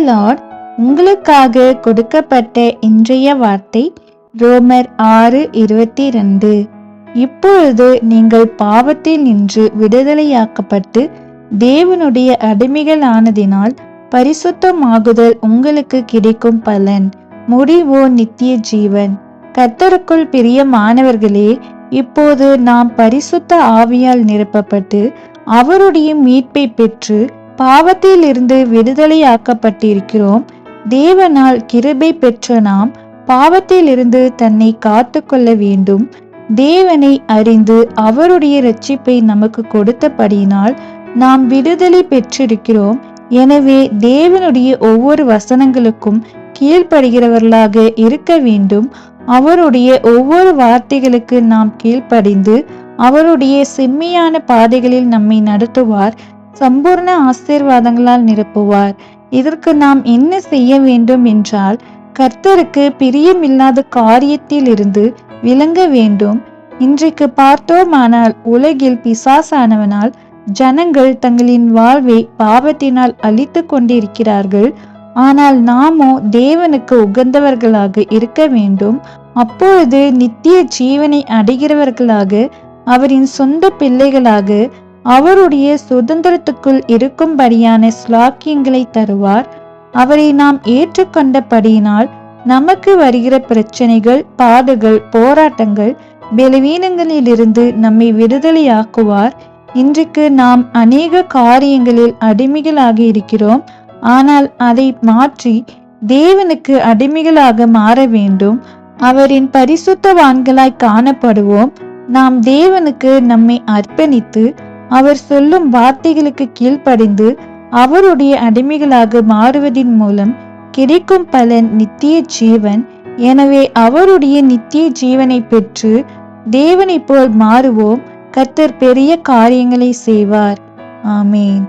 Lord உங்களுக்காக கொடுக்கப்பட்ட இன்றைய வார்த்தை ரோமர் ஆறு இருபத்தி ரெண்டு இப்பொழுது நீங்கள் பாவத்தில் நின்று விடுதலையாக்கப்பட்டு தேவனுடைய அடிமைகள் ஆனதினால் பரிசுத்தமாகுதல் உங்களுக்கு கிடைக்கும் பலன். முடிவோ நித்திய ஜீவன். கர்த்தருக்குள் பிரியமானவர்களே இப்போது நாம் பரிசுத்த ஆவியால் நிரப்பப்பட்டு அவருடைய மீட்பை பெற்று பாவத்தில் இருந்து விடுதலையாக்கப்பட்டிருக்கிறோம். தேவனால் கிருபை பெற்ற நாம் பாவத்தில் இருந்து தன்னை காத்து கொள்ள வேண்டும். தேவனை அறிந்து அவருடைய ரட்சிப்பை நமக்கு கொடுத்தபடியினால் நாம் விடுதலை பெற்றிருக்கிறோம். எனவே தேவனுடைய ஒவ்வொரு வசனங்களுக்கும் கீழ்ப்படுகிறவர்களாக இருக்க வேண்டும். அவருடைய ஒவ்வொரு வார்த்தைகளுக்கு நாம் கீழ்ப்படிந்து அவருடைய செம்மையான பாதைகளில் நம்மை நடத்துவார் சம்பூர்ண ஆசீர்வாதங்களால் நிரப்புவார். இதற்கு நாம் என்ன செய்ய வேண்டும் என்றால் கர்த்தருக்கு பிரியமில்லாத காரியத்தில் இருந்து விளங்க வேண்டும். இன்றைக்கு பார்த்தோமானால் உலகில் பிசாசானவனால் ஜனங்கள் தங்களின் வாழ்வை பாவத்தினால் அழித்து கொண்டிருக்கிறார்கள். ஆனால் நாமோ தேவனுக்கு உகந்தவர்களாக இருக்க வேண்டும். அப்பொழுது நித்திய ஜீவனை அடைகிறவர்களாக அவரின் சொந்த பிள்ளைகளாக அவருடைய சுதந்திரத்துக்குள் இருக்கும்படியான ஸ்லாக்கியங்களை தருவார். அவரை நாம் ஏற்றுக்கொண்டபடியினால் நமக்கு வருகிற பிரச்சனைகள் பாடுகள் போராட்டங்கள் பலவீனங்களிலிருந்து நம்மை விடுதலையாக்குவார். இன்றைக்கு நாம் அநேக காரியங்களில் அடிமைகளாக இருக்கிறோம். ஆனால் அதை மாற்றி தேவனுக்கு அடிமைகளாக மாற வேண்டும். அவரின் பரிசுத்தவான்களாய் காணப்படுவோம். நாம் தேவனுக்கு நம்மை அர்ப்பணித்து அவர் சொல்லும் வார்த்தைகளுக்கு கீழ்ப்படிந்து அவருடைய அடிமைகளாக மாறுவதின் மூலம் கிடைக்கும் பலன் நித்திய ஜீவன் எனவே அவருடைய நித்திய ஜீவனை பெற்று தேவனைப் போல் மாறுவோம். கத்தர் பெரிய காரியங்களை செய்வார். ஆமேன்.